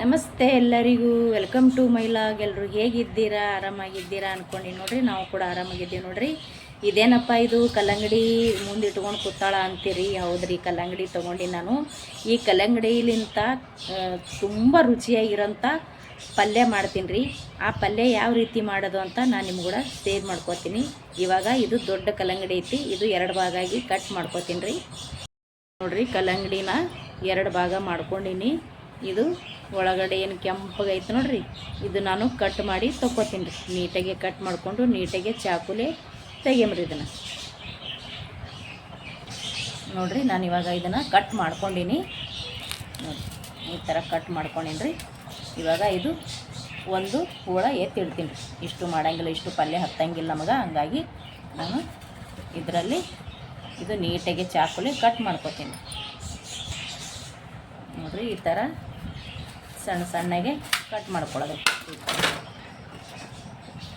ನಮಸ್ತೆ ಎಲ್ಲರಿಗೂ. Welcome to ಮೈಲಾಗ್ ಎಲ್ಲರೂ ಹೇಗಿದ್ದೀರಾ? ಆರಾಮಾಗಿದ್ದೀರಾ ಅನ್ಕೊಂಡಿ ನೋಡ್ರಿ. ನಾವು ಕೂಡ ಆರಾಮಾಗಿದ್ದೀವಿ ನೋಡ್ರಿ. ಇದೇನಪ್ಪ ಇದು? ಕಲ್ಲಂಗಡಿ ಮುಂದೆ ಇಟ್ಕೊಂಡು ಕೂತಾಳ ಅಂತೀರಿ. ಹೌದ್ರಿ, ಕಲ್ಲಂಗಡಿ ತೊಗೊಂಡು ನಾನು. ಈ ಕಲ್ಲಂಗಡಿಲಿಂತ ತುಂಬ ರುಚಿಯಾಗಿರೋಂಥ ಪಲ್ಯ ಮಾಡ್ತೀನಿ ರೀ ಆ ಪಲ್ಯ ಯಾವ ರೀತಿ ಮಾಡೋದು ಅಂತ ನಾನು ನಿಮ್ಗೆ ಕೂಡ ಸೇರ್ ಮಾಡ್ಕೋತೀನಿ. ಇವಾಗ ಇದು ದೊಡ್ಡ ಕಲ್ಲಂಗಡಿ ಐತಿ. ಇದು ಎರಡು ಭಾಗ ಆಗಿ ಕಟ್ ಮಾಡ್ಕೋತೀನಿ ರೀ ನೋಡ್ರಿ, ಕಲ್ಲಂಗಡಿನ ಎರಡು ಭಾಗ ಮಾಡ್ಕೊಂಡೀನಿ. ಇದು ಒಳಗಡೆ ಏನು ಕೆಂಪಗೈತೆ ನೋಡ್ರಿ, ಇದು ನಾನು ಕಟ್ ಮಾಡಿ ತೊಗೋತೀನಿ ರೀ. ನೀಟಾಗಿ ಕಟ್ ಮಾಡಿಕೊಂಡು ನೀಟಾಗಿ ಚಾಕುಲೆ ತೆಗಿಯಮ್ರಿ ಇದನ್ನು. ನೋಡಿರಿ, ನಾನು ಇವಾಗ ಇದನ್ನು ಕಟ್ ಮಾಡ್ಕೊಂಡೀನಿ. ನೋಡಿ ಈ ಥರ ಕಟ್ ಮಾಡ್ಕೊಂಡೀನಿ ಇವಾಗ ಇದು ಒಂದು ಹೂಳ ಎತ್ತಿಡ್ತೀನಿ ರೀ. ಇಷ್ಟು ಮಾಡಂಗಿಲ್ಲ, ಇಷ್ಟು ಪಲ್ಯ ಹತ್ತಂಗಿಲ್ಲ ನಮಗೆ. ಹಂಗಾಗಿ ನಾನು ಇದರಲ್ಲಿ ಇದು ನೀಟಾಗಿ ಚಾಕುಲಿ ಕಟ್ ಮಾಡ್ಕೊತೀನಿ. ನೋಡಿರಿ, ಈ ಥರ ಸಣ್ಣ ಸಣ್ಣಗೆ ಕಟ್ ಮಾಡ್ಕೊಳ್ಳೋದು.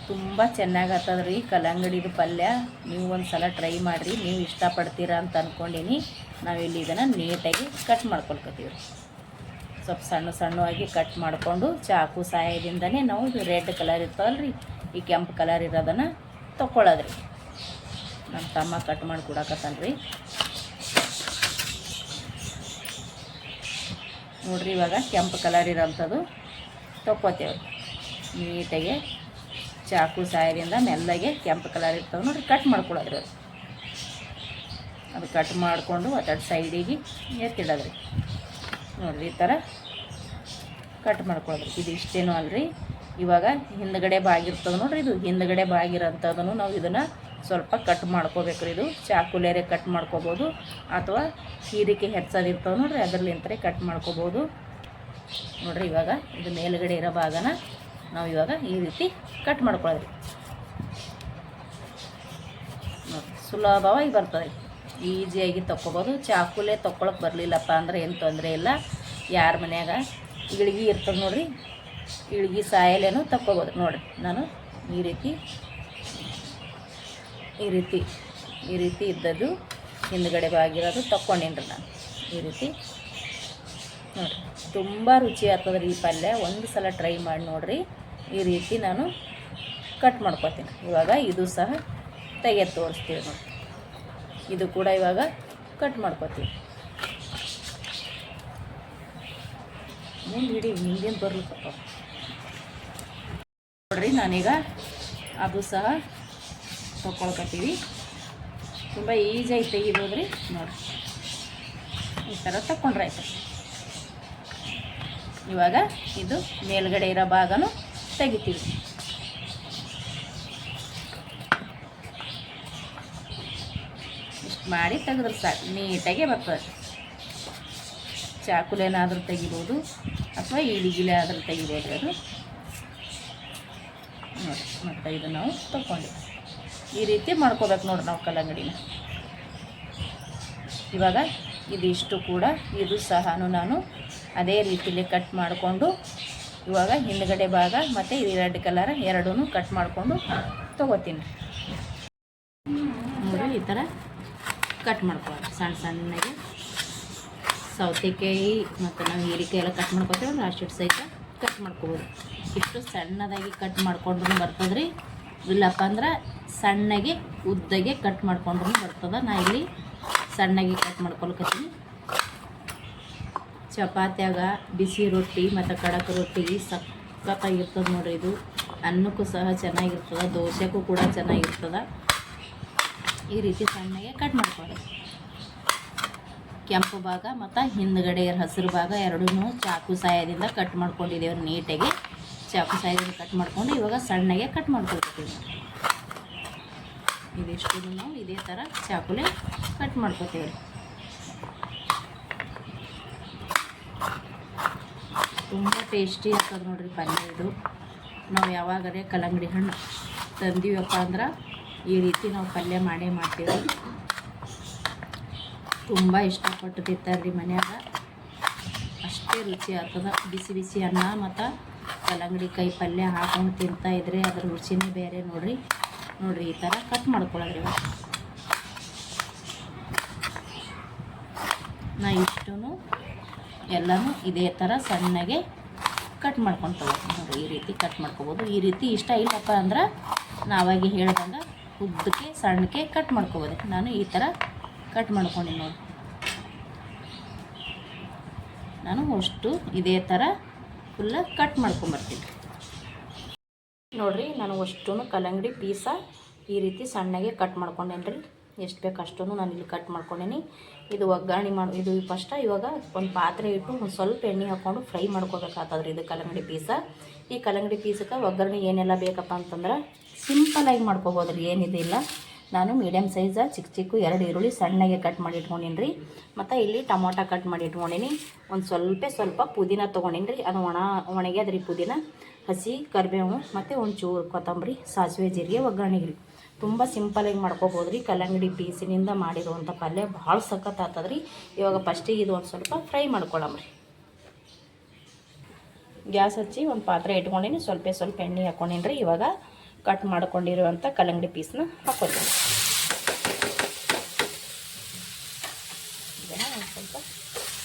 ತುಂಬ ಚೆನ್ನಾಗಿ ಆಗ್ತದೆ ರೀ ಕಲ್ಲಂಗಡಿದು ಪಲ್ಯ. ನೀವು ಒಂದು ಸಲ ಟ್ರೈ ಮಾಡಿರಿ. ನೀವು ಇಷ್ಟಪಡ್ತೀರಾ ಅಂತ ಅಂದ್ಕೊಂಡೀನಿ ನಾವಿಲ್ಲಿ ಇದನ್ನು ನೀಟಾಗಿ ಕಟ್ ಮಾಡ್ಕೊಳ್ಕೊತೀವಿ. ರೀ ಸ್ವಲ್ಪ ಸಣ್ಣ ಸಣ್ಣವಾಗಿ ಕಟ್ ಮಾಡಿಕೊಂಡು ಚಾಕು ಸಹಾಯದಿಂದನೇ ನಾವು ಇದು ರೆಡ್ ಕಲರ್ ಇರ್ತವಲ್ಲ ರೀ ಈ ಕೆಂಪು ಕಲರ್ ಇರೋದನ್ನು ತಕೊಳ್ಳೋದು ರೀ ನಮ್ಮ ತಮ್ಮ ಕಟ್ ಮಾಡಿ ಕೊಡಕತ್ತಾನ ರೀ ನೋಡ್ರಿ ಇವಾಗ ಕೆಂಪು ಕಲರ್ ಇರೋಂಥದ್ದು ತಕ್ಕೋತೇವೆ. ನೀಟಾಗಿ ಚಾಕು ಸಹಾಯದಿಂದ ಮೆಲ್ಲಗೆ ಕೆಂಪು ಕಲರ್ ಇರ್ತವೆ ನೋಡ್ರಿ ಕಟ್ ಮಾಡ್ಕೊಳ್ಳೋದ್ರಿ ಅದು ಅದು ಕಟ್ ಮಾಡಿಕೊಂಡು ಒತ್ತಡ ಸೈಡಿಗೆ ಎತ್ತಿಡೋದ್ರಿ. ನೋಡ್ರಿ ಈ ಥರ ಕಟ್ ಮಾಡ್ಕೊಳ್ಳೋದ್ರಿ. ಇದು ಇಷ್ಟೇನೂ ಅಲ್ರಿ. ಇವಾಗ ಹಿಂದ್ಗಡೆ ಬಾಗಿರ್ತದೆ ನೋಡ್ರಿ ಇದು. ಹಿಂದ್ಗಡೆ ಬಾಗಿರೋಂಥದ್ದನ್ನು ನಾವು ಇದನ್ನು ಸ್ವಲ್ಪ ಕಟ್ ಮಾಡ್ಕೋಬೇಕ್ರಿ ಇದು. ಚಾಕುಲೇರೆ ಕಟ್ ಮಾಡ್ಕೋಬೋದು. ಅಥವಾ ಹೀರಿಕೆ ಹೆಚ್ಚೋದಿರ್ತವೆ ನೋಡ್ರಿ, ಅದರಲ್ಲಿಂತಲೇ ಕಟ್ ಮಾಡ್ಕೋಬೋದು. ನೋಡ್ರಿ ಇವಾಗ ಇದು ಮೇಲುಗಡೆ ಇರೋ ಭಾಗನ ನಾವು ಇವಾಗ ಈ ರೀತಿ ಕಟ್ ಮಾಡ್ಕೊಳ್ಳೋದ್ರಿ ನೋಡಿ ಸುಲಭವಾಗಿ ಬರ್ತದೆ ಈಸಿಯಾಗಿ ತಕ್ಕೋಬೋದು. ಚಾಕುಲೆ ತೊಗೊಳಕ್ಕೆ ಬರಲಿಲ್ಲಪ್ಪ ಅಂದ್ರೆ ಏನು ತೊಂದರೆ ಇಲ್ಲ. ಯಾರ ಮನ್ಯಾಗ ಇಳ್ಗಿ ಇರ್ತದೆ ನೋಡ್ರಿ, ಇಳ್ಗಿ ಸಾಯಲೇನು ತಕ್ಕೋಬೋದು. ನೋಡಿರಿ, ನಾನು ಈ ರೀತಿ ಈ ರೀತಿ ಈ ರೀತಿ ಇದ್ದದ್ದು ಹಿಂದ್ಗಡೆ ಬಾಗಿರೋದು ತಕ್ಕೊಂಡೇನ್ರಿ ನಾನು. ಈ ರೀತಿ. ನೋಡಿರಿ, ತುಂಬ ರುಚಿ ಆಗ್ತದ್ರಿ ಈ ಪಲ್ಯ. ಒಂದು ಸಲ ಟ್ರೈ ಮಾಡಿ ನೋಡಿರಿ, ಈ ರೀತಿ ನಾನು ಕಟ್ ಮಾಡ್ಕೊತೀನಿ. ಇವಾಗ ಇದು ಸಹ ತೆಗೆದು ತೋರಿಸ್ತೀವಿ ನೋಡಿ ಇದು ಕೂಡ ಇವಾಗ ಕಟ್ ಮಾಡ್ಕೊತೀವಿ. ಮುಂದೆ ಹಿಡಿ, ಹಿಂದಿನ ಬರ್ಲಿಕ್ಕಪ್ಪ ನೋಡ್ರಿ, ನಾನೀಗ ಅದು ಸಹ ತೊಗೊಳ್ಕೊತೀವಿ ತುಂಬ ಈಸಿಯಾಗಿ ತೆಗಿಬೋದು ರೀ ನೋಡಿ ಈ ಥರ ತಗೊಂಡ್ರೆ ಆಯ್ತು. ಇವಾಗ ಇದು ಮೇಲ್ಗಡೆ ಇರೋ ಭಾಗನೂ ತೆಗಿತೀವಿ. ಇಷ್ಟು ಮಾಡಿ ತೆಗೆದ್ರೆ ಸಾಕು. ನೀಟಾಗೆ ಬರ್ತದೆ. ಚಾಕುಲೇನಾದರೂ ತೆಗಿಬೋದು ಅಥವಾ ಇಡಿಗಿಲೆ ಆದರೂ ತೆಗಿಬೋದು ಅದು. ನೋಡಿ ಮತ್ತು ಇದು ನಾವು ತಗೊಂಡು ಈ ರೀತಿ ಮಾಡ್ಕೋಬೇಕು ನೋಡಿ ನಾವು ಕಲ್ಲಂಗಡಿನ. ಇವಾಗ ಇದಿಷ್ಟು ಕೂಡ, ಇದು ಸಹ ನಾನು ಅದೇ ರೀತಿಯಲ್ಲಿ ಕಟ್ ಮಾಡಿಕೊಂಡು, ಇವಾಗ ಹಿಂದ್ಗಡೆ ಭಾಗ ಮತ್ತು ಈ ರೆಡ್ ಕಲರ್ ಎರಡೂ ಕಟ್ ಮಾಡಿಕೊಂಡು ತೊಗೋತೀನಿ. ನೋಡಿ, ಈ ಥರ ಕಟ್ ಮಾಡ್ಕೊಳ್ಳೋದು ಸಣ್ಣ ಸಣ್ಣಗೆ ಸೌತೆಕಾಯಿ ಮತ್ತು ನಾವು ಹೀರಿಕಾಯಿ ಎಲ್ಲ ಕಟ್ ಮಾಡ್ಕೊತೀವಲ್ಲ ಅಷ್ಟು ಸಹಿತ ಕಟ್ ಮಾಡ್ಕೋಬೋದು. ಇಷ್ಟು ಸಣ್ಣದಾಗಿ ಕಟ್ ಮಾಡ್ಕೊಂಡ್ರೂ ಬರ್ತದ್ರಿ, ಇಲ್ಲಪ್ಪ ಅಂದ್ರೆ ಸಣ್ಣಗೆ ಉದ್ದಗೆ ಕಟ್ ಮಾಡ್ಕೊಂಡ್ರೂ ಬರ್ತದೆ. ನಾ ಇಲ್ಲಿ ಸಣ್ಣಗೆ ಕಟ್ ಮಾಡ್ಕೊಳ್ಕತ್ತೀನಿ. ಚಪಾತ್ಯಾಗ ಬಿಸಿ ರೊಟ್ಟಿ ಮತ್ತು ಕಡಕ್ ರೊಟ್ಟಿ ಸಖತ್ತಾಗಿರ್ತದೆ ನೋಡ್ರಿ ಇದು. ಅನ್ನಕ್ಕೂ ಸಹ ಚೆನ್ನಾಗಿರ್ತದೆ. ದೋಸೆಗೂ ಕೂಡ ಚೆನ್ನಾಗಿರ್ತದೆ. ಈ ರೀತಿ ಸಣ್ಣಗೆ ಕಟ್ ಮಾಡ್ಕೊಳ್ಳೋದು ಕೆಂಪು ಭಾಗ ಮತ್ತು ಹಿಂದ್ಗಡೆ ಹಸಿರು ಭಾಗ ಎರಡೂ ಚಾಕು ಸಹಾಯದಿಂದ ಕಟ್ ಮಾಡ್ಕೊಂಡಿದ್ದೇವೆ ನೀಟಾಗಿ. ಚಾಕು ಸಹಾಯದಿಂದ ಕಟ್ ಮಾಡ್ಕೊಂಡು ಇವಾಗ ಸಣ್ಣಗೆ ಕಟ್ ಮಾಡ್ಕೊಳ್ತೀವಿ ಇದಿಷ್ಟು ನಾವು ಇದೇ ಥರ ಚಾಕುಲೆ ಕಟ್ ಮಾಡ್ಕೊತೀವಿ ತುಂಬ ಟೇಸ್ಟಿ ಆಗ್ತದೆ ನೋಡಿರಿ ಪಲ್ಯ ಇದು. ನಾವು ಯಾವಾಗರೇ ಕಲ್ಲಂಗಡಿ ಹಣ್ಣು ತಂದೀವಪ್ಪ ಅಂದ್ರೆ ಈ ರೀತಿ ನಾವು ಪಲ್ಯ ಮಾಡೇ ಮಾಡ್ತೀವಿ. ತುಂಬ ಇಷ್ಟಪಟ್ಟು ತಿಂತಾರೆ ರೀ ಮನ್ಯಾಗ. ಅಷ್ಟೇ ರುಚಿ ಆಗ್ತದೆ. ಬಿಸಿ ಬಿಸಿ ಅನ್ನ ಮತ್ತು ಕಲ್ಲಂಗಡಿ ಕೈ ಪಲ್ಯ ಹಾಕೊಂಡು ತಿಂತಾ ಇದ್ರೆ ಅದ್ರ ರುಚಿನೇ ಬೇರೆ ನೋಡ್ರಿ. ನೋಡ್ರಿ ಈ ಥರ ಕಟ್ ಮಾಡ್ಕೊಳ್ಳೋದ್ರಿ ನಾ ಇಷ್ಟು ಎಲ್ಲನೂ ಇದೇ ಥರ ಸಣ್ಣಗೆ ಕಟ್ ಮಾಡ್ಕೊಂಡು ತಗೋತೀನಿ. ನೋಡಿರಿ, ಈ ರೀತಿ ಕಟ್ ಮಾಡ್ಕೊಬೋದು. ಈ ರೀತಿ ಇಷ್ಟ ಇಲ್ಲಪ್ಪ ಅಂದ್ರೆ ನಾವಾಗಿ ಹೇಳ್ದಂಗ ಉದ್ದಕ್ಕೆ ಸಣ್ಣಕ್ಕೆ ಕಟ್ ಮಾಡ್ಕೊಬೋದು. ನಾನು ಈ ಥರ ಕಟ್ ಮಾಡ್ಕೊಂಡಿನಿ ನೋಡಿ ನಾನು ಅಷ್ಟು ಇದೇ ಥರ ಫುಲ್ಲ ಕಟ್ ಮಾಡ್ಕೊಂಬರ್ತೀನಿ ನೋಡಿರಿ, ನಾನು ಅಷ್ಟೂ ಕಲ್ಲಂಗಡಿ ಪೀಸ ಈ ರೀತಿ ಸಣ್ಣಗೆ ಕಟ್ ಮಾಡ್ಕೊಂಡೇನಿ ಎಷ್ಟು ಬೇಕು ಅಷ್ಟೂ ನಾನು ಇಲ್ಲಿ ಕಟ್ ಮಾಡ್ಕೊಂಡೇನಿ. ಇದು ಒಗ್ಗರಣೆ ಮಾಡಿ, ಇದು ಫಸ್ಟ ಇವಾಗ ಒಂದು ಪಾತ್ರೆ ಇಟ್ಟು ಒಂದು ಸ್ವಲ್ಪ ಎಣ್ಣೆ ಹಾಕ್ಕೊಂಡು ಫ್ರೈ ಮಾಡ್ಕೋಬೇಕಾಗ್ತದ್ರಿ ಇದು ಕಲ್ಲಂಗಡಿ ಪೀಸ ಈ ಕಲ್ಲಂಗಡಿ ಪೀಸಕ್ಕೆ ಒಗ್ಗರಣೆ ಏನೆಲ್ಲ ಬೇಕಪ್ಪ ಅಂತಂದ್ರೆ ಸಿಂಪಲಾಗಿ ಮಾಡ್ಕೋಬೋದು ರೀ ಏನಿದಿಲ್ಲ ನಾನು ಮೀಡಿಯಮ್ ಸೈಜ ಚಿಕ್ಕ ಚಿಕ್ಕ ಎರಡು ಈರುಳ್ಳಿ ಸಣ್ಣಗೆ ಕಟ್ ಮಾಡಿ ಇಟ್ಕೊಂಡೀನಿ ರೀ ಮತ್ತು ಇಲ್ಲಿ ಟೊಮೊಟೊ ಕಟ್ ಮಾಡಿ ಇಟ್ಕೊಂಡೀನಿ. ಒಂದು ಸ್ವಲ್ಪ ಸ್ವಲ್ಪ ಪುದೀನ ತೊಗೊಂಡೀನಿ ರೀ ಅದು ಒಣ, ಒಣಗ್ಯಾದ್ರಿ ಪುದೀನ. ಹಸಿ, ಕರಿಬೇವು ಮತ್ತು ಒಂಚೂರು ಚೂರು ಕೊತ್ತಂಬರಿ, ಸಾಸಿವೆ, ಜೀರಿಗೆ ಒಗ್ಗರಣೆಗೆ ತುಂಬ ಸಿಂಪಲಾಗಿ ಮಾಡ್ಕೋಬೋದು ರೀ ಕಲ್ಲಂಗಡಿ ಪೀಸಿನಿಂದ ಮಾಡಿರುವಂಥ ಪಲ್ಯ ಭಾಳ ಸಖತ್ ಆಗ್ತದ್ರಿ. ಇವಾಗ ಫಸ್ಟಿಗೆ ಇದು ಒಂದು ಸ್ವಲ್ಪ ಫ್ರೈ ಮಾಡ್ಕೊಳ್ಳಮ್ರಿ ಗ್ಯಾಸ್ ಹಚ್ಚಿ ಒಂದು ಪಾತ್ರೆ ಇಟ್ಕೊಂಡಿನಿ. ಸ್ವಲ್ಪ ಸ್ವಲ್ಪ ಎಣ್ಣೆ ಹಾಕ್ಕೊಂಡಿನಿ ರೀ ಇವಾಗ ಕಟ್ ಮಾಡ್ಕೊಂಡಿರುವಂಥ ಕಲ್ಲಂಗಡಿ ಪೀಸ್ನ ಹಾಕ್ಕೊತೀನಿ ಸ್ವಲ್ಪ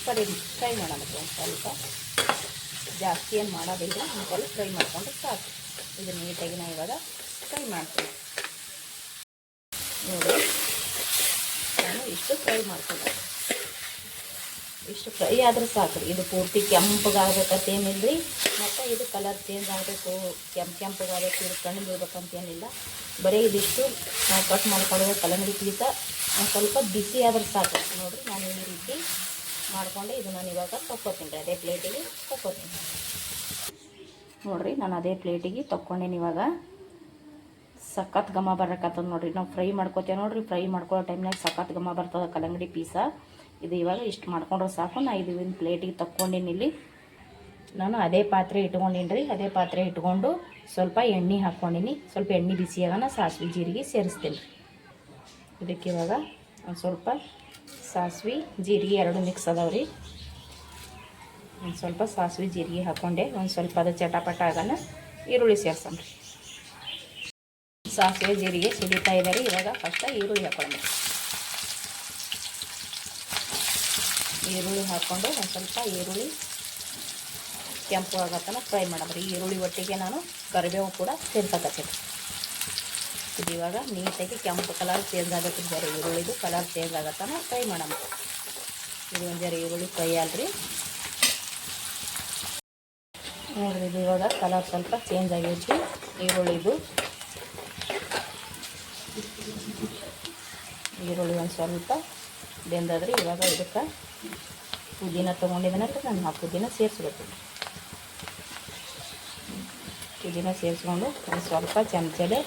ಸರಿ ಫ್ರೈ ಮಾಡೋಣ ಸ್ವಲ್ಪ. ಜಾಸ್ತಿ ಏನು ಮಾಡೋದಿಲ್ಲ ಅಂತೆಲ್ಲ ಫ್ರೈ ಮಾಡಿಕೊಂಡ್ರೆ ಸಾಕು. ಇದು ನೀಟಾಗಿ ನಾವು ಇವಾಗ ಫ್ರೈ ಮಾಡ್ತೀವಿ ನೋಡಿ, ನಾನು ಇಷ್ಟು ಫ್ರೈ ಮಾಡ್ತೀನಿ. ಇಷ್ಟು ಫ್ರೈ ಆದ್ರೆ ಸಾಕು ಇದು ಪೂರ್ತಿ ಕೆಂಪಗಾಗಬೇಕಂತ ಏನಿಲ್ಲ ರೀ ಮತ್ತು ಇದು ಕಲರ್ ಚೇಂಜ್ ಆಗಬೇಕು, ಕೆಂಪು ಕೆಂಪಗಾಗಬೇಕು, ಇದು ಕಣ್ಣು ಬೀಳ್ಬೇಕಂತ ಏನಿಲ್ಲ ಬರೀ ಇದಿಷ್ಟು ನಾವು ಕಟ್ ಮಾಡ್ಕೊಂಡಿರೋ ಕಲಂಗಡಿ ಪೀಸ ಸ್ವಲ್ಪ ಬಿಸಿ ಆದ್ರೆ ಸಾಕು. ನೋಡಿರಿ, ನಾನು ಈ ರೀತಿ ಮಾಡಿಕೊಂಡೆ ಇದು ನಾನು ಇವಾಗ ತೊಕ್ಕೋತೀನಿ ರೀ, ಅದೇ ಪ್ಲೇಟಿಗೆ ತಕ್ಕೋತೀನಿ ನೋಡಿರಿ, ನಾನು ಅದೇ ಪ್ಲೇಟಿಗೆ ತೊಗೊಂಡೇನಿ ಇವಾಗ. ಸಖತ್ ಘಮ ಬರಕತ್ತದ ನೋಡ್ರಿ, ನಾವು ಫ್ರೈ ಮಾಡ್ಕೋತೇವೆ ನೋಡ್ರಿ, ಫ್ರೈ ಮಾಡ್ಕೊಳ್ಳೋ ಟೈಮ್ನಾಗ ಸಖತ್ ಘಮ ಬರ್ತದೆ ಕಲ್ಲಂಗಡಿ ಪೀಸ. ಇದು ಇವಾಗ ಇಷ್ಟು ಮಾಡ್ಕೊಂಡ್ರೆ ಸಾಕು, ನಾ ಇದು ಒಂದು ಪ್ಲೇಟಿಗೆ ತಕ್ಕೊಂಡೇನಿ ಇಲ್ಲಿ. ನಾನು ಅದೇ ಪಾತ್ರೆ ಇಟ್ಕೊಂಡೀನಿ ರೀ, ಅದೇ ಪಾತ್ರೆ ಇಟ್ಕೊಂಡು ಸ್ವಲ್ಪ ಎಣ್ಣೆ ಹಾಕ್ಕೊಂಡಿನಿ, ಸ್ವಲ್ಪ ಎಣ್ಣೆ ಬಿಸಿಯಾಗನ ಸಾಸಿವೆ ಜೀರಿಗೆ ಸೇರಿಸ್ತೀನಿ ಇದಕ್ಕೆ ಇವಾಗ ಒಂದು ಸ್ವಲ್ಪ ಸಾಸಿವೆ, ಜೀರಿಗೆ ಎರಡು ಮಿಕ್ಸ್ ಅದಾವೆ ರೀ ಒಂದು ಸ್ವಲ್ಪ ಸಾಸಿವೆ, ಜೀರಿಗೆ ಹಾಕೊಂಡೆ, ಒಂದು ಸ್ವಲ್ಪ ಅದು ಚಟಾಪಟ ಆಗಲ್ಲ ಈರುಳ್ಳಿ ಸೇರ್ಸಮ್ ರೀ ಸಾಸಿವೆ, ಜೀರಿಗೆ ಸಿಡಿತಾ ಇದ್ದಾರೆ ಇವಾಗ ಫಸ್ಟ್ ಈರುಳ್ಳಿ ಹಾಕ್ಕೊಂಡು ಈರುಳ್ಳಿ ಹಾಕ್ಕೊಂಡು ಒಂದು ಸ್ವಲ್ಪ ಈರುಳ್ಳಿ ಕೆಂಪು ಆಗತ್ತನ ಫ್ರೈ ಮಾಡಬ್ರಿ ಈರುಳ್ಳಿ ಒಟ್ಟಿಗೆ ನಾನು ಕರಿಬೇವು ಕೂಡ ಸೇರ್ಸಕತ್ತೀನಿ. ಇದು ಇವಾಗ. ನೀಟಾಗಿ ಕೆಂಪು ಕಲರ್ ಚೇಂಜ್ ಆಗುತ್ತೆ ಬೇರೆ ಈರುಳ್ಳಿದು. ಕಲರ್ ಚೇಂಜ್ ಆಗತ್ತಾನ ಫ್ರೈ ಮಾಡೋಣ. ಇದು ಒಂದು ಜರ ಈರುಳ್ಳಿ ಫ್ರೈ ಅಲ್ರಿ ನೋಡ್ರಿ, ಇದು ಇವಾಗ ಕಲರ್ ಸ್ವಲ್ಪ ಚೇಂಜ್ ಆಗೈತಿ ಈರುಳ್ಳಿದು. ಈರುಳ್ಳಿ ಒಂದು ಸ್ವಲ್ಪ ಬೆಂದಾದ್ರೆ. ಇವಾಗ ಇದಕ್ಕೆ ಪುದೀನ ತೊಗೊಂಡಿದ್ದೀನಂದ್ರೆ ನಾನು ಆ ಪುದೀನ ಸೇರಿಸ್ಬೇಕು. ಪುದೀನ ಸೇರಿಸ್ಕೊಂಡು ಒಂದು ಸ್ವಲ್ಪ ಚಮಚಲೆ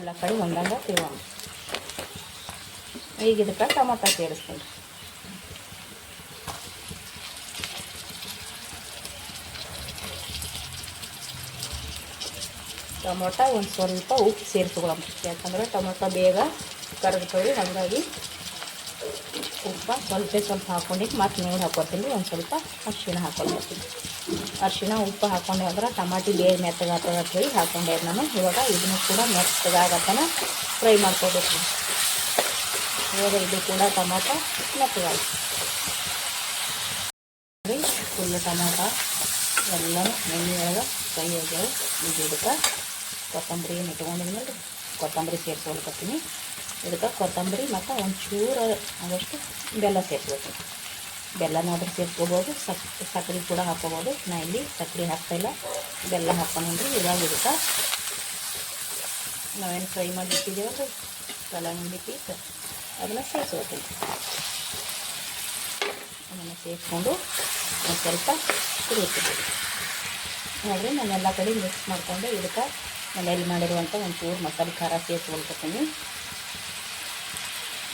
ಎಲ್ಲ ಕಡೆ ಒಂದಂಗ ತಿರುಗೋಣ. ಈಗ ಇದಕ್ಕೆ ಟೊಮೊಟೊ ಸೇರಿಸ್ತೀನಿ. ಟೊಮೊಟೊ ಒಂದು ಸ್ವಲ್ಪ ಉಪ್ಪು ಸೇರಿಸ್ಕೊಳ್ಳೋಣ. ಯಾಕಂದ್ರೆ ಟೊಮೊಟೊ ಬೇಗ ಕರೆದುಕೊಳ್ಳಿ ಹಾಗಾಗಿ ಉಪ್ಪು ಸ್ವಲ್ಪ ಸ್ವಲ್ಪ ಹಾಕೊಂಡಿದ್ದು ಮತ್ತು ನೋಡಿ ಹಾಕೋತೀನಿ ಒಂದು ಸ್ವಲ್ಪ ಅರಿಶಿಣ ಹಾಕ್ಕೊಳ್ತೀನಿ ಅರಿಶಿಣ ಉಪ್ಪು ಹಾಕೊಂಡೆ ಅಂದ್ರೆ ಟಮಾಟಿ ಬೇರೆ ಮೆತ್ತಗಾಗ್ತದೆ ಹೇಳಿ ಹಾಕ್ಕೊಂಡೆ ನಾನು. ಇವಾಗ ಇದನ್ನು ಕೂಡ ಮೆತ್ತಗಾಗತ್ತನ ಫ್ರೈ ಮಾಡ್ಕೋಬೇಕು. ಇವಾಗ ಇದು ಕೂಡ ಟೊಮಾಟೊ ಮೆತ್ತಗಾಗ ಫುಲ್ ಟೊಮಾಟೊ ಎಲ್ಲ ಎಣ್ಣೆ ಒಳಗೆ ಫ್ರೈ ಆಗ್ಯಾವ ಇದು ಇದಕ್ಕೆ ಕೊತ್ತಂಬರಿ ಏನು ಇಟ್ಕೊಂಡಿದ್ಮೇಲೆ ಕೊತ್ತಂಬರಿ ಸೇರಿಸ್ಕೊಳ್ಕತ್ತೀನಿ ಇದಕ್ಕೆ ಕೊತ್ತಂಬರಿ ಮತ್ತು ಒಂಚೂರು ಆದಷ್ಟು ಬೆಲ್ಲ ಸೇರಿಸ್ಬೇಕು ಬೆಲ್ಲನಾದ್ರೂ ಸೇರ್ಕೋಬೋದು, ಸಕ್ ಸಕ್ಕರೆ ಕೂಡ ಹಾಕೋಬೋದು. ನಾ ಇಲ್ಲಿ ಸಕ್ಕರೆ ಹಾಕ್ತಾಯಿಲ್ಲ ಬೆಲ್ಲ ಹಾಕ್ಕೊಂಡ್ರೆ ಇವಾಗ ನಾವೇನು ಫ್ರೈ ಮಾಡಿ ಇಟ್ಟಿದ್ದೀವಲ್ಲ ಕಲ್ಲಂಗಡಿ ಪೀಸ್, ಅದನ್ನು ಸೇರಿಸ್ಕೋತೀನಿ ಅದನ್ನು ಸೇರಿಸ್ಕೊಂಡು ಒಂದು ಸ್ವಲ್ಪ ಕುಡಿಯುತ್ತೆ ನೋಡಿರಿ ನಾನು ಎಲ್ಲ ಕಡೆ ಮಿಕ್ಸ್ ಮಾಡಿಕೊಂಡು ಇದಕ್ಕೆ ಮನೆಯಲ್ಲಿ ಮಾಡಿರುವಂಥ ಒಂದು ಚೂರು ಮಸಾಲೆ ಖಾರ ಸೇರಿಸ್ಕೊಳ್ಕೊತೀನಿ.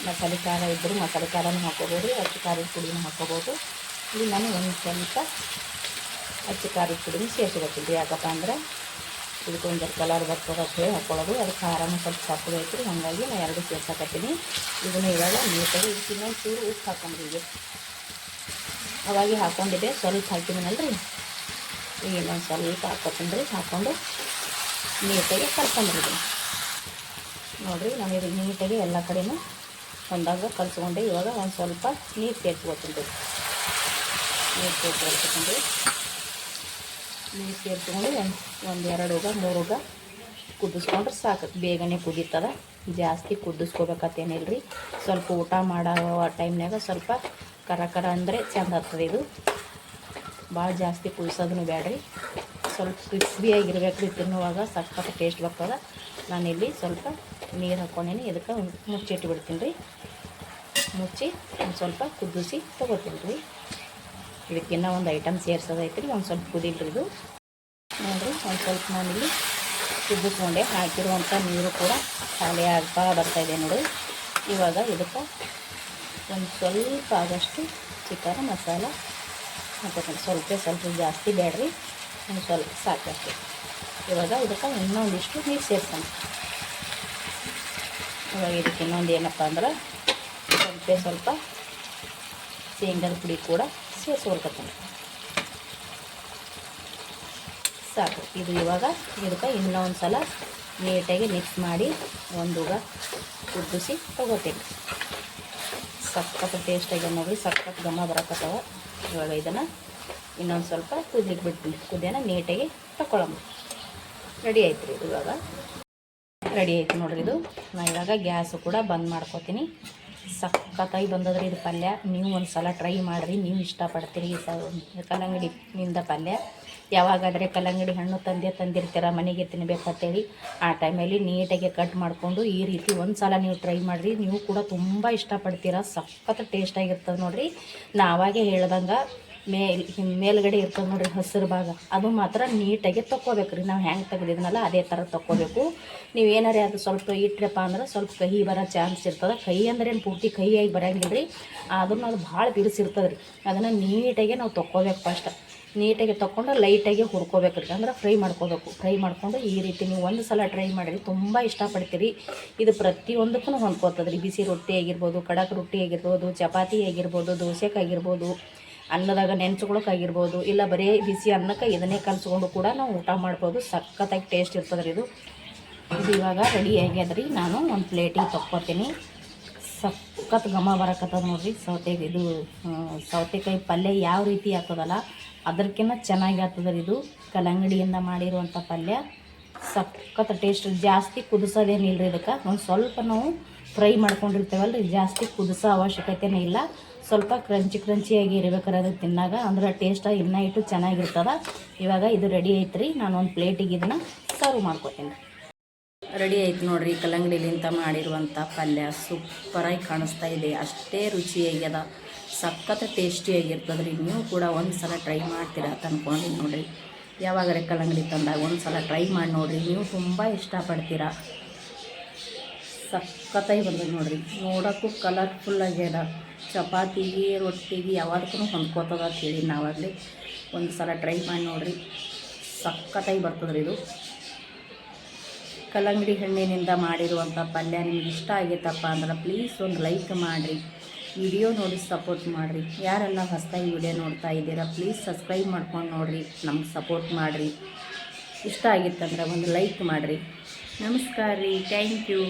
ಮಸಾಲೆ ಖಾರ ಇದ್ದರೂ ಮಸಾಲೆ ಖಾರನೂ ಹಾಕ್ಕೋಬೋದು, ಅಚ್ಚು ಖಾರದ ಪುಡಿನೂ ಹಾಕ್ಕೋಬೋದು. ಇಲ್ಲಿ ನಾನು ಒಂದು ಸ್ವಲ್ಪ ಅಚ್ಚು ಖಾರದ ಪುಡಿನೂ ಸೇರಿಸ್ಕೊತೀನಿ ಯಾಕಪ್ಪ ಅಂದ್ರೆ ಇದಕ್ಕೆ ಒಂದು ಕಲರ್ ಬರ್ತದೆ ಅಂತ ಹೇಳಿ ಹಾಕೊಳ್ಳೋದು ಅದು ಖಾರನೂ ಸ್ವಲ್ಪ ಸಪ್ಪಗೈತ್ರಿ ಹಾಗಾಗಿ ನಾನು ಎರಡು ಸೇರ್ಸಕತ್ತೀನಿ. ಇದನ್ನು ಇವಾಗ ನೀಟಾಗಿ ಇದಕ್ಕೆ ಇನ್ನೊಂದು ಚೂರು ಉಪ್ಪು ಹಾಕೊಂಡ್ರಿ ಅವಾಗೆ ಹಾಕ್ಕೊಂಡಿದ್ದೆ ಸ್ವಲ್ಪ ಹಾಕಿದ್ದೀನಲ್ರಿ ಈಗ ಇನ್ನೊಂದು ಸ್ವಲ್ಪ ಹಾಕೋತೀನಿ ರೀ ಹಾಕ್ಕೊಂಡು ನೀಟಾಗಿ ಕಲ್ಸ್ಕೊಂಡ್ಬಿಡ್ತೀನಿ ನೋಡಿರಿ ನಾನು ಇದು ನೀಟಾಗಿ ಎಲ್ಲ ಕಡೆನೂ ಒಂದಾಗ ಕಲಿಸ್ಕೊಂಡು. ಇವಾಗ ಒಂದು ಸ್ವಲ್ಪ ನೀರು ಸೇರಿಸ್ಕೊತೀನಿ ರೀ ನೀರು ಸೇರಿಸ್ಕೊಳ್ತೀನಿ. ನೀರು ಸೇರಿಸ್ಕೊಂಡು ಒಂದು ಒಂದು ಎರಡು ಹೋಗ, ಮೂರು ಹೋಗ ಕುದಿಸ್ಕೊಂಡ್ರೆ ಸಾಕು. ಬೇಗನೆ ಕುದೀತದ. ಜಾಸ್ತಿ ಕುದಿಸ್ಕೋಬೇಕತ್ತೇನಿಲ್ಲ ರೀ ಸ್ವಲ್ಪ ಊಟ ಮಾಡೋ ಟೈಮ್ನಾಗ ಸ್ವಲ್ಪ ಕರ ಕರ ಅಂದರೆ ಚೆಂದ ಆಗ್ತದೆ ಇದು. ಭಾಳ ಜಾಸ್ತಿ ಕುದಿಸೋದನ್ನು ಬೇಡ್ರಿ ಸ್ವಲ್ಪ ಕ್ರಿಸ್ಪಿಯಾಗಿರ್ಬೇಕು ರೀ ತಿನ್ನುವಾಗ. ಸಖತ್ ಟೇಸ್ಟ್ ಬರ್ತದೆ. ನಾನಿಲ್ಲಿ ಸ್ವಲ್ಪ ನೀರು ಹಾಕ್ಕೊಂಡೇನಿ. ಇದಕ್ಕೆ ಮುಚ್ಚಿಟ್ಟು ಬಿಡ್ತೀನಿ ರೀ. ಮುಚ್ಚಿ ಒಂದು ಸ್ವಲ್ಪ ಕುದಿಸಿ ತಗೋತೀನಿ ರೀ ಇದಕ್ಕಿನ್ನ ಒಂದು ಐಟಮ್ ಸೇರ್ಸೋದೈತೆ ರೀ ಒಂದು ಸ್ವಲ್ಪ ಕುದಿಲ್ರಿ ಇದು. ನೋಡಿರಿ, ಒಂದು ಸ್ವಲ್ಪ ನಾನಿಲ್ಲಿ ಕುದಿಸ್ಕೊಂಡೆ ಹಾಕಿರುವಂಥ ನೀರು ಕೂಡ ಖಾಲಿ ಆಗ್ತಾ ಬರ್ತಾಯಿದೆ ನೋಡಿ. ಇವಾಗ ಇದಕ್ಕೆ ಒಂದು ಸ್ವಲ್ಪ ಆದಷ್ಟು ಚಿಕನ್ ಮಸಾಲ ಹಾಕೋತೀನಿ ಸ್ವಲ್ಪ ಸ್ವಲ್ಪ ಜಾಸ್ತಿ ಬೇಡ್ರಿ ಒಂದು ಸ್ವಲ್ಪ ಸಾಕಷ್ಟು. ಇವಾಗ ಇದಕ್ಕೆ ಇನ್ನೊಂದಿಷ್ಟು ನೀರು ಸೇರ್ಸೋಣ. ಇವಾಗ ಇದಕ್ಕೆ ಇನ್ನೊಂದು ಏನಪ್ಪ ಅಂದ್ರೆ ಸ್ವಲ್ಪ ಸ್ವಲ್ಪ ಶೇಂಗಾದ ಪುಡಿ ಕೂಡ ಸೇರಿಸ್ಕೊಳ್ತೀನಿ ಸಾಕು. ಇದು ಇವಾಗ ಇದಕ್ಕೆ ಇನ್ನೊಂದು ಸಲ ನೀಟಾಗಿ ಮಿಕ್ಸ್ ಮಾಡಿ ಒಂದುಗ ಕುದಿಸಿ ತಗೋತೀನಿ. ಸಖತ್ತು ಟೇಸ್ಟಾಗಿ ನೋಡಿ ಸಖತ್ತು ಘಮ ಬರಕತ್ತವ. ಇವಾಗ ಇದನ್ನು ಇನ್ನೊಂದು ಸ್ವಲ್ಪ ಕುದಿಲಿಕ್ಕೆ ಬಿಡ್ತೀನಿ. ಕುದಿಯೋಣ ನೀಟಾಗಿ ತಗೊಳಮ್ಮ ರೆಡಿ ಆಯ್ತು ರೀ ಇದು ಇವಾಗ. ರೆಡಿ ಆಯ್ತು ನೋಡ್ರಿ ಇದು. ನಾನು ಇವಾಗ ಗ್ಯಾಸು ಕೂಡ ಬಂದ್ ಮಾಡ್ಕೋತೀನಿ. ಸಖತ್ತಾಗಿ ಬಂದದ್ರಿ ಇದು ಪಲ್ಯ. ನೀವು ಒಂದು ಸಲ ಟ್ರೈ ಮಾಡಿರಿ, ನೀವು ಇಷ್ಟಪಡ್ತೀರಿ ಈ ಸ ಕಲ್ಲಂಗಡಿನಿಂದ ಪಲ್ಯ. ಯಾವಾಗಾದರೆ ಕಲ್ಲಂಗಡಿ ಹಣ್ಣು ತಂದೆ ತಂದಿರ್ತೀರ, ಮನೆಗೆ ತಿನ್ನಬೇಕಂತೇಳಿ ಆ ಟೈಮಲ್ಲಿ ನೀಟಾಗಿ ಕಟ್ ಮಾಡಿಕೊಂಡು ಈ ರೀತಿ ಒಂದು ಸಲ ನೀವು ಟ್ರೈ ಮಾಡಿರಿ. ನೀವು ಕೂಡ ತುಂಬ ಇಷ್ಟಪಡ್ತೀರ. ಸಖತ್ ಟೇಸ್ಟಾಗಿರ್ತದೆ ನೋಡಿರಿ. ನಾವಾಗೆ ಹೇಳ್ದಂಗೆ ಮೇಲ್ ಮೇಲ್ಗಡೆ ಇರ್ತದೆ ನೋಡ್ರಿ ಹಸಿರು ಭಾಗ. ಅದು ಮಾತ್ರ ನೀಟಾಗಿ ತಕ್ಕೋಬೇಕು ರೀ. ನಾವು ಹೆಂಗೆ ತೆಗ್ದಿದ್ನಲ್ಲ ಅದೇ ಥರ ತಕ್ಕೋಬೇಕು. ನೀವು ಏನಾರೇ ಅದು ಸ್ವಲ್ಪ ಇಟ್ರಪ್ಪ ಅಂದ್ರೆ ಸ್ವಲ್ಪ ಕಹಿ ಬರೋ ಚಾನ್ಸ್ ಇರ್ತದೆ. ಕಹಿ ಅಂದ್ರೆ ಏನು ಪೂರ್ತಿ ಕಹಿಯಾಗಿ ಬರೋಂಗಿಲ್ಲ ರೀ. ಅದನ್ನು ಅದು ಭಾಳ ಬಿರುಸಿರ್ತದೆ ರೀ. ಅದನ್ನು ನೀಟಾಗಿ ನಾವು ತಕ್ಕೋಬೇಕು ಫಸ್ಟ್. ನೀಟಾಗಿ ತೊಗೊಂಡು ಲೈಟಾಗಿ ಹುರ್ಕೋಬೇಕು ರೀ. ಅಂದ್ರೆ ಫ್ರೈ ಮಾಡ್ಕೋಬೇಕು. ಫ್ರೈ ಮಾಡಿಕೊಂಡು ಈ ರೀತಿ ನೀವು ಒಂದು ಸಲ ಟ್ರೈ ಮಾಡಿರಿ ತುಂಬ ಇಷ್ಟಪಡ್ತೀರಿ. ಇದು ಪ್ರತಿಯೊಂದಕ್ಕೂ ಹೊಂದ್ಕೋತದೆ ರೀ ಬಿಸಿ ರೊಟ್ಟಿ ಆಗಿರ್ಬೋದು ಖಡಕ್ ರೊಟ್ಟಿ ಆಗಿರ್ಬೋದು, ಚಪಾತಿ ಆಗಿರ್ಬೋದು ದೋಸೆಗಾಗಿರ್ಬೋದು ಅನ್ನದಾಗ ನೆನ್ಸ್ಕೊಳಕ್ಕಾಗಿರ್ಬೋದು ಇಲ್ಲ ಬರೀ ಬಿಸಿ ಅನ್ನಕ್ಕೆ ಇದನ್ನೇ ಕಲಿಸ್ಕೊಂಡು ಕೂಡ ನಾವು ಊಟ ಮಾಡ್ಬೋದು. ಸಖತ್ತಾಗಿ ಟೇಸ್ಟ್ ಇರ್ತದೆ ಇದು. ಇದು ಇವಾಗ ರೆಡಿ ಆಗ್ಯದ ರೀ ನಾನು ಒಂದು ಪ್ಲೇಟಿಗೆ ತಕ್ಕೋತೀನಿ. ಸಖತ್ ಘಮ ಬರಕತ್ತದ ನೋಡ್ರಿ. ಸೌತೆ ಇದು ಸೌತೆಕಾಯಿ ಪಲ್ಯ ಯಾವ ರೀತಿ ಆಗ್ತದಲ್ಲ ಅದಕ್ಕಿಂತ ಚೆನ್ನಾಗಿ ಆಗ್ತದ್ರಿ ರೀ ಇದು. ಕಲ್ಲಂಗಡಿಯಿಂದ ಮಾಡಿರುವಂಥ ಪಲ್ಯ. ಸಖತ್ ಟೇಸ್ಟ್ ಜಾಸ್ತಿ ಕುದಿಸೋದೇನಿಲ್ಲ ರೀ ಇದಕ್ಕೆ. ಒಂದು ಸ್ವಲ್ಪ ನಾವು ಫ್ರೈ ಮಾಡ್ಕೊಂಡಿರ್ತೇವಲ್ಲ ಜಾಸ್ತಿ ಕುದಿಸೋ ಅವಶ್ಯಕತೆನೇ ಇಲ್ಲ. ಸ್ವಲ್ಪ ಕ್ರಂಚಿ ಕ್ರಂಚಿಯಾಗಿ ಇರ್ಬೇಕಾರೆ ಅದಕ್ಕೆ ತಿನ್ನಾಗ ಅಂದ್ರೆ ಟೇಸ್ಟ್ ಇನ್ನೂ ಇಟ್ಟು ಚೆನ್ನಾಗಿರ್ತದ. ಇವಾಗ ಇದು ರೆಡಿ ಐತ್ರಿ. ನಾನು ಒಂದು ಪ್ಲೇಟಿಗೆ ಇದನ್ನ ಸರ್ವ್ ಮಾಡ್ಕೊತೀನಿ. ರೆಡಿ ಆಯ್ತು ನೋಡ್ರಿ. ಕಲ್ಲಂಗಡಿಲಿಂತ ಮಾಡಿರುವಂಥ ಪಲ್ಯ ಸೂಪರಾಗಿ ಕಾಣಿಸ್ತಾ ಇದೆ. ಅಷ್ಟೇ ರುಚಿಯಾಗ್ಯದ. ಸಖತ್ ಟೇಸ್ಟಿಯಾಗಿರ್ತದೆ ರೀ ನೀವು ಕೂಡ ಒಂದು ಸಲ ಟ್ರೈ ಮಾಡ್ತೀರಾ ಅಂತ ಅಂದ್ಕೊಂಡು ನೋಡ್ರಿ. ಯಾವಾಗಾರೆ ಕಲ್ಲಂಗಡಿ ತಂದಾಗ ಒಂದು ಸಲ ಟ್ರೈ ಮಾಡಿ ನೋಡ್ರಿ. ನೀವು ತುಂಬ ಇಷ್ಟಪಡ್ತೀರಾ. ಸಖತ್ತಾಗಿ ಬಂದದ ನೋಡ್ರಿ. ನೋಡೋಕ್ಕೂ ಕಲರ್ಫುಲ್ ಆಗ್ಯದ. ಚಪಾತಿಗೆ, ರೊಟ್ಟಿಗೆ ಯಾವ್ದಕ್ಕೂ ಹೊಂದ್ಕೋತದ ಅಂತ ಹೇಳಿ ನಾವಾಗಲಿ ಒಂದು ಸಲ ಟ್ರೈ ಮಾಡಿ ನೋಡ್ರಿ. ಸಖತ್ತಾಗಿ ಬರ್ತದ್ರಿ ಇದು. ಕಲ್ಲಂಗಡಿ ಹಣ್ಣಿನಿಂದ ಮಾಡಿರುವಂಥ ಪಲ್ಯ ನಿಮ್ಗೆ ಇಷ್ಟ ಆಗೈತಪ್ಪ ಅಂದ್ರೆ ಪ್ಲೀಸ್ ಒಂದು ಲೈಕ್ ಮಾಡಿರಿ. ವಿಡಿಯೋ ನೋಡಿ ಸಪೋರ್ಟ್ ಮಾಡಿರಿ. ಯಾರೆಲ್ಲ ಹೊಸದಾಗಿ ವಿಡಿಯೋ ನೋಡ್ತಾ ಇದ್ದೀರಾ ಪ್ಲೀಸ್ ಸಬ್ಸ್ಕ್ರೈಬ್ ಮಾಡ್ಕೊಂಡು ನೋಡಿರಿ. ನಮ್ಗೆ ಸಪೋರ್ಟ್ ಮಾಡಿರಿ. ಇಷ್ಟ ಆಗಿತ್ತಂದ್ರೆ ಒಂದು ಲೈಕ್ ಮಾಡಿರಿ. ನಮಸ್ಕಾರ ರೀ ಥ್ಯಾಂಕ್ ಯು